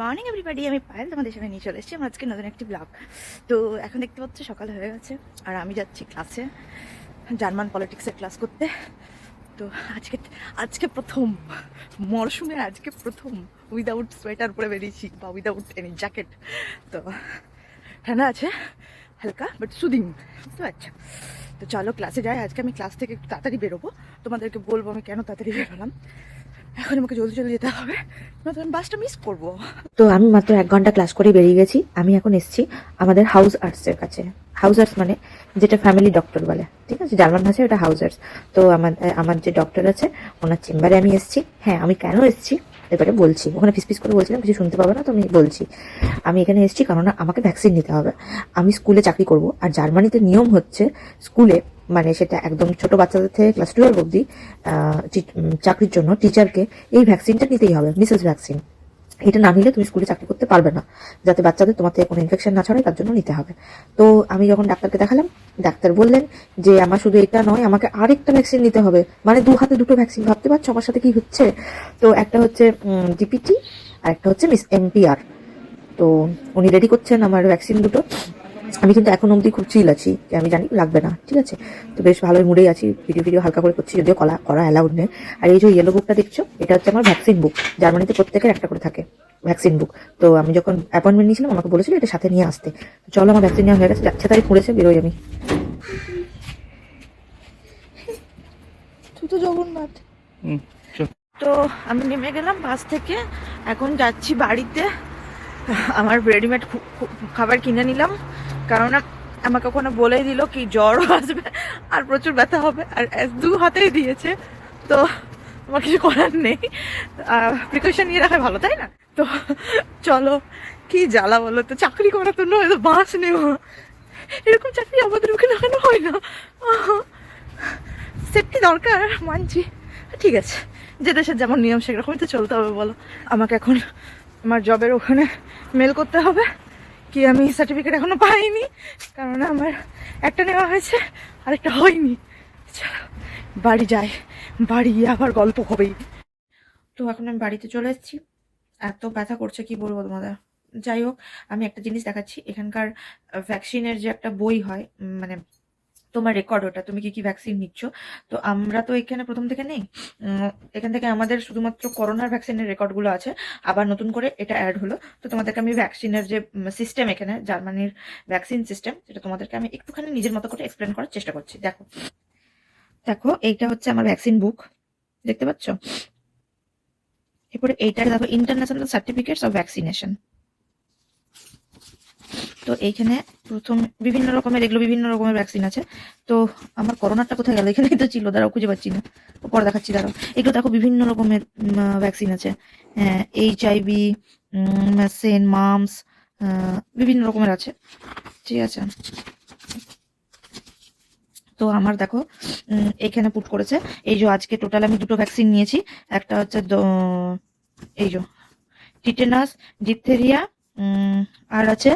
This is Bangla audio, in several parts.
মর্নিং এভরিবাডি আমি পায়েল তোমাদের সামনে নিয়ে চলে এসেছি। আমার আজকে নতুন একটি ব্লগ তো এখন দেখতে পাচ্ছ, সকাল হয়ে গেছে। আর আমি যাচ্ছি ক্লাসে জার্মান পলিটিক্সের ক্লাস করতে। তো আজকে আজকে প্রথম, মরশুমে আজকে প্রথম উইদাউট সোয়েটার পরে বেরিয়েছি, বা উইদাউট এনি জ্যাকেট তো ঠান্ডা আছে, হালকা বাট সুদিং বুঝতে পারছ? তো চলো ক্লাসে যাই। আজকে আমি ক্লাস থেকে একটু তাড়াতাড়ি বেরোবো। তোমাদেরকে বলব আমি কেন তাড়াতাড়ি বেরোলাম। এখন আমাকে জলদি জলদি যেতে হবে। নয়তো আমি বাসটা মিস করব। তো আমি মাত্র এক ঘণ্টা ক্লাস করে বেরিয়ে গেছি। আমি এখন এসেছি আমাদের হাউস আর্টসের কাছে। হাউস আর্টস মানে যেটা ফ্যামিলি ডক্টর বলে, ঠিক আছে? জার্মান ভাষায় ওটা হাউস আর্টস তো আমার আমার যে ডক্টর আছে, ওনার চেম্বারে আমি এসেছি। হ্যাঁ আমি কেন এসেছি? এবারে বলছি। ওখানে ফিস ফিস করে বলছিলাম, কিছু শুনতে পাবে না তো? আমি বলছি, আমি এখানে এসেছি কারণ আমাকে ভ্যাকসিন নিতে হবে। আমি স্কুলে চাকরি করব। আর জার্মানিতে নিয়ম হচ্ছে স্কুলে মানে সেটা একদম ছোট বাচ্চাদের থেকে ক্লাস টুয়েলভ উম, চাকরির জন্য টিচারকে এই ভ্যাকসিনটা নিতেই হবে মিসেস ভ্যাকসিন এটা না নিলে তুমি স্কুলে চাকরি করতে পারবে না যাতে বাচ্চাদের তোমার থেকে কোনো ইনফেকশন না ছড়ায় তার জন্য নিতে হবে। তো আমি যখন ডাক্তারকে দেখালাম ডাক্তার বললেন যে আমার শুধু এটা নয় আমাকে আরেকটা ভ্যাকসিন নিতে হবে। মানে দু হাতে দুটো ভ্যাকসিন ভাবতে পারছ আমার সাথে কি হচ্ছে? তো একটা হচ্ছে ডিপিটি আর একটা হচ্ছে মিস এমপিআর তো উনি রেডি করছেন আমার ভ্যাকসিন দুটো। আমি কিন্তু এখন অবধি খুব চিল আছি যে আমি জানি লাগবে না ঠিক আছে? তো বেশ ভালোই মুডেই আছি ভিডিও ভিডিও হালকা করে করছি যদিও কলা করা অ্যালাউড নেই। আর এই যে ইয়েলো বুকটা দেখছ এটা হচ্ছে আমার ভ্যাকসিন বুক জার্মানিতে প্রত্যেকের একটা করে থাকে ভ্যাকসিন বুক তো আমি যখন অ্যাপয়েন্টমেন্ট নিয়েছিলাম আমাকে বলেছিল এটা সাথে নিয়ে আসতে। চলো আমার ভ্যাকসিন নেওয়া হয়ে গেছে যাচ্ছে তাই পড়েছে বেরোই আমি। তুই তো জগন্নাথ। তো আমি নেমে গেলাম বাস থেকে এখন যাচ্ছি বাড়িতে। আমার রেডিমেড খাবার কিনে নিলাম। কারণ আমাকে ওখানে বলেই দিল কি জ্বরও আসবে আর প্রচুর ব্যথা হবে আর দু হাতেই দিয়েছে। তো আমার কিছু করার নেই। প্রিকশন নিয়ে রাখা ভালো, তাই না? তো চলো, কি জ্বালা বলো তো? চাকরি করার তো নয়, তো বাস নেব এরকম চাকরি আমাদের ওখানে কেন হয় না। সেফটি দরকার, মানছি। ঠিক আছে, যে দেশের যেমন নিয়ম সেরকমই তো চলতে হবে, বলো। আমাকে এখন আমার জবের ওখানে মেল করতে হবে। কি আমি সার্টিফিকেট এখনও পাইনি? কারণ আমার একটা নেওয়া হয়েছে, আরেকটা হয়নি। বাড়ি যাই, বাড়ি আবার গল্প হবেই। তো এখন আমি বাড়িতে চলে এসেছি। এত ব্যথা করছে, কি বলব তোমাদের? যাই হোক, আমি একটা জিনিস দেখাচ্ছি। এখানকার ভ্যাকসিনের যে একটা বই হয় মানে তোমার রেকর্ড ওটা, তুমি কি কি ভ্যাকসিন নিচ্ছ? তো আমরা তো এখানে প্রথম থেকে নেই। এখান থেকে আমাদের শুধুমাত্র করোনার ভ্যাকসিনের রেকর্ডগুলো আছে। আবার নতুন করে এটা অ্যাড হলো। তো তোমাদেরকে আমি ভ্যাকসিনের যে সিস্টেম এখানে, জার্মানির ভ্যাকসিন সিস্টেম সেটা তোমাদেরকে আমি একটুখানি নিজের মতো করে এক্সপ্লেন করার চেষ্টা করছি। দেখো দেখো, এইটা হচ্ছে আমার ভ্যাকসিন বুক দেখতে পাচ্ছ? এরপরে এইটা দেখো ইন্টারন্যাশনাল সার্টিফিকেটস অফ ভ্যাকসিনেশন তো এইখানে প্রথম বিভিন্ন রকমের, এগুলো বিভিন্ন রকমের ভ্যাকসিন আছে। তো আমার করোনাটা কোথায় গেল? এখানেই তো ছিল, দাঁড়াও, খুঁজে পাচ্ছি না। পরে দেখাচ্ছি, দাঁড়াও। এগুলো দেখো, বিভিন্ন রকমের ভ্যাকসিন আছে। এইচ আইভি সেন মামস বিভিন্ন রকমের আছে। ঠিক আছে? তো আমার দেখো এখানে পুট করেছে। এই যে আজকে টোটাল আমি দুটো ভ্যাকসিন নিয়েছি। একটা হচ্ছে এই যে টিটেনাস ডিপথেরিয়া আর আছে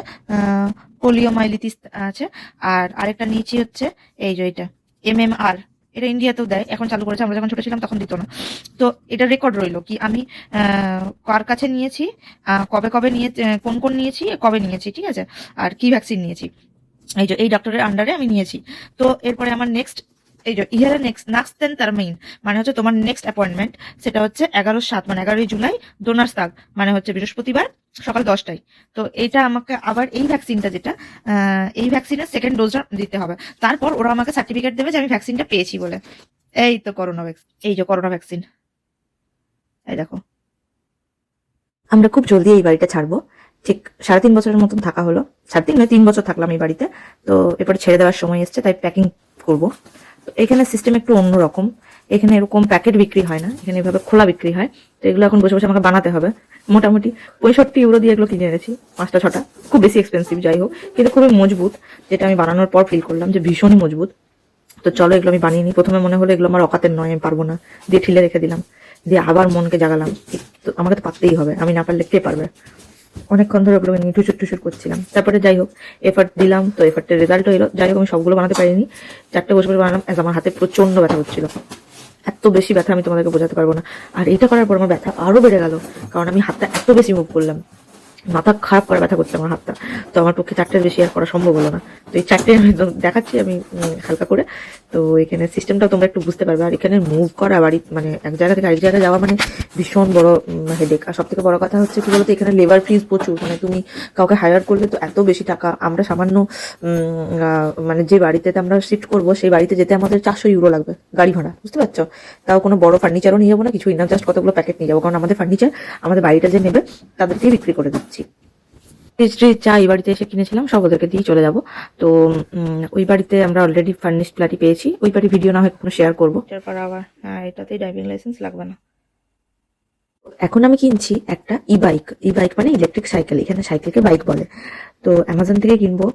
পোলিওমাইলিটিস আছে, আর আরেকটা নিয়েছি হচ্ছে, এই যে এটা এমএমআর এটা ইন্ডিয়াতেও দেয়, এখন চালু করেছে, আমরা যখন ছোট ছিলাম তখন দিত না। তো এটা রেকর্ড রইল কি আমি কার কাছে নিয়েছি কবে কবে নিয়ে কোন কোন নিয়েছি, কবে নিয়েছি, ঠিক আছে? আর কি ভ্যাকসিন নিয়েছি? এই যে, এই ডক্টরের আন্ডারে আমি নিয়েছি। তো এরপরে আমার নেক্সট এই যে, ইহারে নেক্সট নাক্স দেন টার্মিন মানে হচ্ছে তোমার নেক্সট অ্যাপয়েন্টমেন্ট সেটা হচ্ছে এগারো সাত মানে এগারোই জুলাই, ডোনার্স তাগ মানে হচ্ছে বৃহস্পতিবার সকাল দশটায়। তো এটা আমাকে আবার এই ভ্যাকসিনটা যেটা এই ভ্যাকসিনের সেকেন্ড ডোজটা দিতে হবে। তারপর ওরা আমাকে সার্টিফিকেট দেবে যে আমি ভ্যাকসিনটা পেয়েছি বলে। এই তো করোনা ভ্যাকসিন এই যে করোনা ভ্যাকসিন এই দেখো। আমরা খুব জলদি এই বাড়িটা ছাড়বো। ঠিক সাড়ে তিন বছরের মতন থাকা হলো। সাড়ে তিন তিন বছর থাকলাম এই বাড়িতে। তো এরপরে ছেড়ে দেওয়ার সময় এসছে, তাই প্যাকিং করব। তো এখানে সিস্টেম একটু অন্যরকম। এখানে এরকম প্যাকেট বিক্রি হয় না, এখানে এভাবে খোলা বিক্রি হয়। তো এগুলো এখন বসে বসে আমাকে বানাতে হবে। মোটামুটি পঁয়ষট্টি ইউরো দিয়ে এগুলো কিনে এনেছি, পাঁচটা, ছটা। খুব বেশি এক্সপেন্সিভ যাই হোক, কিন্তু খুবই মজবুত। যেটা আমি বানানোর পর ফিল করলাম যে ভীষণই মজবুত। তো চলো এগুলো আমি বানিয়ে নিই। প্রথমে মনে হলো এগুলো আমার অকাতের নয়, আমি পারব না। দিয়ে ঠিলে রেখে দিলাম। দিয়ে আবার মনকে জাগালাম। তো আমাকে তো পারতেই হবে, আমি না পারলে কে পারবে? অনেকক্ষণ ধরে ওগুলো নিয়ে টুসুর করছিলাম। তারপরে যাই হোক এফার্ট দিলাম, তো এফার্টের রেজাল্ট এলো। যাই হোক, আমি সবগুলো বানাতে পারিনি। চারটে বসে বসে বানালাম এস আমার হাতে প্রচণ্ড ব্যথা হচ্ছিল। এত বেশি ব্যথা আমি তোমাদেরকে বোঝাতে পারব না। আর এটা করার পর আমার ব্যথা আরও বেড়ে গেল, কারণ আমি হাতটা এত বেশি মুভ করলাম। মাথা খারাপ করে ব্যথা করছে আমার হাতটা। তো আমার পক্ষে চারটের বেশি আর করা সম্ভব হলো না। তো এই চারটে আমি দেখাচ্ছি, আমি হালকা করে। তো এখানে সিস্টেমটাও তোমরা একটু বুঝতে পারবে। আর এখানে মুভ করা বাড়ি মানে এক জায়গা থেকে আরেক জায়গায় যাওয়া মানে ভীষণ বড় হেডেক আর সব থেকে বড় কথা হচ্ছে কি বলতো, এখানে লেবার ফিজ প্রচুর। মানে তুমি কাউকে হায়ার করলে তো এত বেশি টাকা। আমরা সামান্য মানে যে বাড়িতে আমরা শিফট করব, সেই বাড়িতে যেতে আমাদের চারশো ইউরো লাগবে গাড়ি ভাড়া। বুঝতে পারছ? তাও কোনো বড় ফার্নিচারও নিয়ে যাব না কিছুই না জাস্ট কতগুলো প্যাকেট নিয়ে যাব। কারণ আমাদের ফার্নিচার আমাদের বাড়িটা যে নেবে তাদেরকে বিক্রি করে দিচ্ছি পেস্ট্রি চা এই বাড়িতে এসে কিনেছিলাম সব ওদেরকে দিয়ে চলে যাব। তো ওই বাড়িতে আমরা অলরেডি ফার্নিশ ফ্ল্যাটই পেয়েছি। ওই বাড়ি ভিডিও না হয় কোনো শেয়ার করব। তারপর আবার। হ্যাঁ এটাতেই ড্রাইভিং লাইসেন্স লাগবে না। এখন আমি কিনছি একটা ই বাইক ই বাইক মানে ইলেকট্রিক সাইকেল এখানে সাইকেলকে বাইক বলে। তো অ্যামাজন থেকে কিনবো।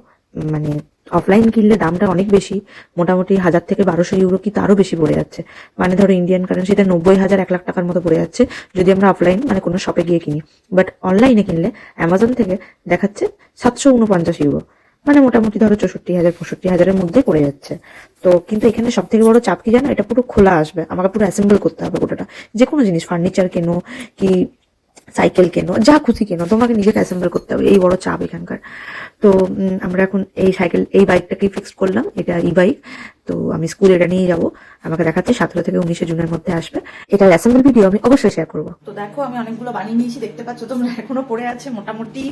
মানে অফলাইন কিনলে দামটা অনেক বেশি। মোটামুটি হাজার থেকে বারোশো ইউরো কি তারও বেশি পড়ে যাচ্ছে। মানে ধরো ইন্ডিয়ান কারেন্সিতে নব্বই হাজার, এক লাখ টাকার মতো পড়ে যাচ্ছে, যদি আমরা অফলাইন মানে কোনো শপে গিয়ে কিনি। বাট অনলাইনে কিনলে অ্যামাজন থেকে দেখাচ্ছে সাতশো উনপঞ্চাশ ইউরো মানে মোটামুটি ধরো চৌষট্টি হাজার, পঁয়ষট্টি হাজারের মধ্যে পড়ে যাচ্ছে। তো কিন্তু এখানে সব থেকে বড় চাপ কি জানো? এটা পুরো খোলা আসবে। আমাকে পুরো অ্যাসেম্বল করতে হবে গোটাটা। যে কোনো জিনিস ফার্নিচার কেনো, কি সাইকেল কেনো, যা খুশি কেনো, তোমাকে নিজেকে অ্যাসেম্বল করতে হবে, এই বড় চাপ এখানকার। তো আমরা এখন এই সাইকেল, এই বাইকটাকেই ফিক্স করলাম, এটা ই বাইক তো আমি স্কুলে এটা নিয়ে যাব, আমাকে দেখাচ্ছে, সতেরো থেকে উনিশে জুনের মধ্যে আসবে। এটার অ্যাসেম্বল ভিডিও আমি অবশ্যই শেয়ার করব। তো দেখো, আমি অনেকগুলো বানিয়ে নিয়েছি, দেখতে পাচ্ছ তোমরা এখনও পড়ে আছে মোটামুটি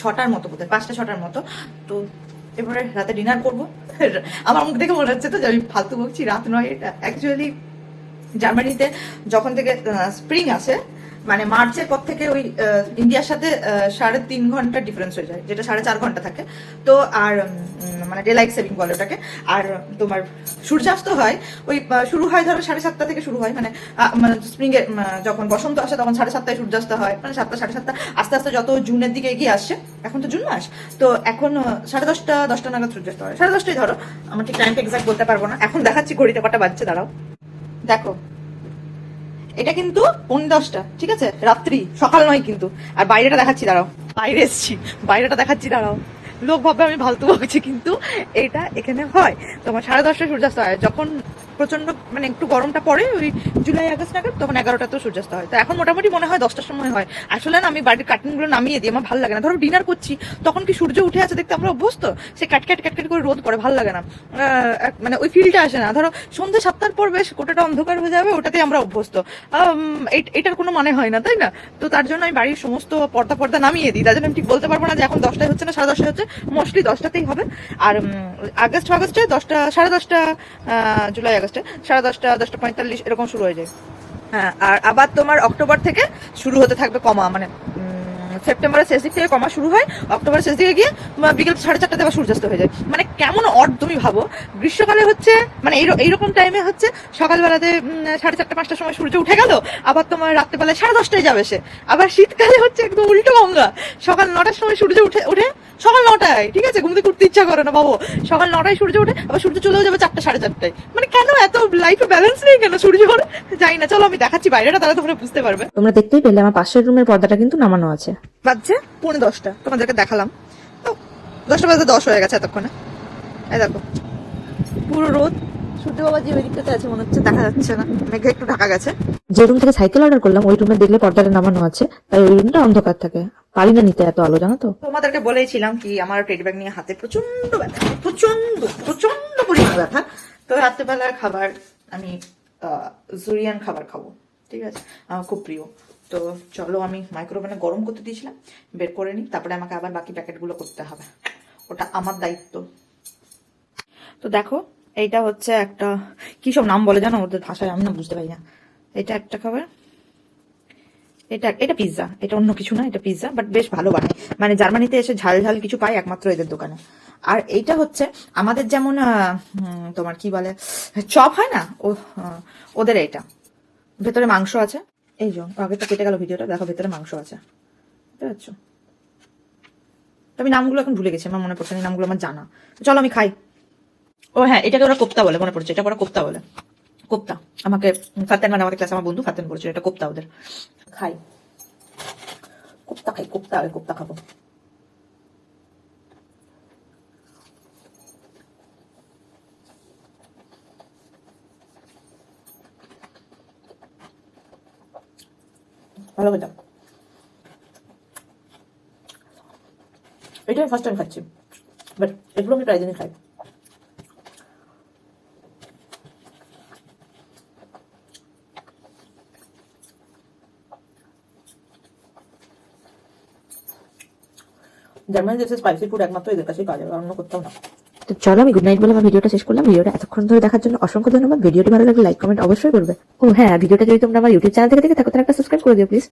ছটার মতো বোধ পাঁচটা ছটার মতো। তো এবারে রাতে ডিনার করব। আমার মুখ দেখে মনে হচ্ছে তো যে আমি ফালতু বকছি, রাত নয়, এটা অ্যাকচুয়ালি জার্মানিতে যখন থেকে স্প্রিং আসে মানে মার্চের পর থেকে ওই ইন্ডিয়ার সাথে সাড়ে তিন ঘণ্টা ডিফারেন্স হয়ে যায় যেটা সাড়ে চার ঘণ্টা থাকে। তো আর মানে ডে লাইট সেভিং বলে ওটাকে। আর তোমার সূর্যাস্ত হয় ওই শুরু হয় ধরো সাড়ে সাতটা থেকে শুরু হয় মানে মানে স্প্রিং এ উম, যখন বসন্ত আসে তখন সাড়ে সাতটায় সূর্যাস্ত হয় মানে সাতটা সাড়ে সাতটা আস্তে আস্তে যত জুনের দিকে এগিয়ে আসছে এখন তো জুন মাস তো এখন সাড়ে দশটা দশটা নাগাদ সূর্যাস্ত হয়। সাড়ে দশটাই ধরো আমার ঠিক টাইমটা এক্সাক্ট বলতে পারব না। এখন দেখাচ্ছি ঘড়িতে কটা বাজছে দাঁড়াও। দেখো এটা কিন্তু পৌনে দশটা, ঠিক আছে? রাত্রি, সকাল নয় কিন্তু। আর বাইরেটা দেখাচ্ছি, দাঁড়াও। বাইরে এসছি, বাইরেটা দেখাচ্ছি, দাঁড়াও। লোক ভাববে আমি ভালতু বলছি কিন্তু এটা এখানে হয়। তোমার সাড়ে দশটায় সূর্যাস্ত হয়। যখন প্রচণ্ড মানে একটু গরমটা পড়ে ওই জুলাই, আগস্ট নাগাদ, তখন এগারোটা তো সূর্যাস্ত হয়। তো এখন মোটামুটি মনে হয় দশটার সময় হয়। আসলে না, আমি বাড়ির কার্টুনগুলো নামিয়ে দিই, আমার ভালো লাগে না। ধরো ডিনার করছি, তখন কি সূর্য উঠে আছে দেখতে আমরা অভ্যস্ত? সে কাট কাট কাট কাট করে রোদ করে ভালো লাগে না। মানে ওই ফিলটা আসে না। ধরো সন্ধ্যে সাতটার পর বেশ গোটাটা অন্ধকার হয়ে যাবে ওটাতে আমরা অভ্যস্ত। এটার কোনো মানে হয় না, তাই না? তো তার জন্য আমি বাড়ির সমস্ত পর্দা পর্দা নামিয়ে দিই। তার জন্য আমি ঠিক বলতে পারব না যে এখন দশটায় হচ্ছে না, সাড়ে দশটায় হচ্ছে মোস্টলি দশটাতেই হবে। আর আগস্ট, আগস্টে দশটা, সাড়ে দশটা জুলাই, আগস্টে। সাড়ে দশটা দশটা পঁয়তাল্লিশ, এরকম শুরু হয়ে যায়। হ্যাঁ আর আবার তোমার অক্টোবর থেকে শুরু হতে থাকবে কমা মানে সেপ্টেম্বরের শেষ দিক থেকে কমা শুরু হয়, অক্টোবরের শেষ দিকে গিয়ে বিকেল সাড়ে চারটাতে আবার সূর্যাস্ত হয়ে যায়। মানে কেমন অড তুমি ভাবো? গ্রীষ্মকালে হচ্ছে মানে এই এইরকম টাইমে হচ্ছে সকালবেলাতে সাড়ে চারটা, পাঁচটার সময় সূর্য উঠে গেল, আবার তোমার রাত্রেবেলায় সাড়ে দশটায় যাবে সে। আবার শীতকালে হচ্ছে একদম উল্টো গঙ্গা। সকাল নটার সময় সূর্য উঠে উঠে সকাল নটায়, ঠিক আছে? ঘুমতে থেকে উঠতে ইচ্ছা করে না বাবু সকাল নটায় সূর্য উঠে আবার সূর্য চলেও যাবে চারটা, সাড়ে চারটায়। মানে কেন এত লাইফে ব্যালেন্স নেই কেন সূর্য যাই না, চলো আমি দেখাচ্ছি বাইরেটা, তাহলে তোমরা বুঝতে পারবে। তোমরা দেখতেই পেলে, আমার পাশের রুমের পর্দাটা কিন্তু নামানো আছে। বাজছে পৌনে দশটা। তোমাদেরকে দেখালাম। তো দশটা বাজে দশ হয়ে গেছে এতক্ষণে। এই দেখো পুরো রোদ। সূর্য বাবা যে ওইদিকটাতে আছে মনে হচ্ছে দেখা যাচ্ছে না। মেঘে একটু ঢাকা গেছে। যে রুম থেকে সাইকেল অর্ডার করলাম ওই রুমে দেখলে পর্দাটা নামানো আছে। তাই ওই রুমটা অন্ধকার থাকে। পারি না নিতে এত আলো জানো তো? তোমাদেরকে বলেছিলাম কি আমার টেডি ব্যাগ নিয়ে হাতে প্রচণ্ড ব্যথা প্রচণ্ড প্রচণ্ড পরিমাণে ব্যথা। তো রাত্রেবেলার খাবার আমি আহ, জুরিয়ান খাবার খাব। ঠিক আছে? আমার খুব প্রিয়। তো চলো আমি মাইক্রোওভেনে গরম করতে দিয়েছিলাম, বের করে নিই, তারপরে আমাকে আবার বাকি প্যাকেটগুলো করতে হবে। ওটা আমার দায়িত্ব। তো দেখো, এইটা হচ্ছে একটা, কি সব নাম বলে জানো? ওদের ভাষায় আমি না বুঝতে পারি না। এটা একটা খাবার, এটা এটা পিৎজা এটা অন্য কিছু না, এটা পিৎজা বাট বেশ ভালো বানায়। মানে জার্মানিতে এসে ঝাল ঝাল কিছু পায় একমাত্র এদের দোকানে। আর এইটা হচ্ছে আমাদের যেমন তোমার কি বলে, চপ হয় না? ও ওদের এইটা। ভেতরে মাংস আছে। এই যে, আগে তো কেটে গেল ভিডিওটা, দেখো ভেতরে মাংস আছে। বুঝতে পারছ? আমি নামগুলো এখন ভুলে গেছি, আমার মনে পড়ছে না নামগুলো আমার জানা। চলো আমি খাই। ও হ্যাঁ এটাকে ওরা কোপ্তা বলে, মনে পড়ছে, এটা ওরা কোপ্তা বলে। কোপ্তা। আমাকে ফাতেন মানে আমাদের ক্লাসে আমার বন্ধু ফাতেন বলছিল এটা কোপ্তা ওদের। খাই। কোপ্তা খাই, কোপ্তা কোপ্তা খাব। ভালো খেতাম এটা আমি ফার্স্ট টাইম খাচ্ছি। বাট এগুলো আমি প্রায় দিনই খাই। জার্মানি একমাত্র এদের না। তো চলো আমি গুড নাইট বলে আমার ভিডিওটা শেষ করলাম। ভিডিওটা এতক্ষণ ধরে দেখার জন্য অসংখ্য ধন্যবাদ। ভিডিওটি ভালো লাগলে লাইক কমেন্ট অবশ্যই করবে। ও হ্যাঁ ভিডিওটা যদি তোমরা আমার ইউটিউব চ্যানেল থেকে দেখে থাকো, তাহলে একটা সাবস্ক্রাইব করে দিও প্লিজ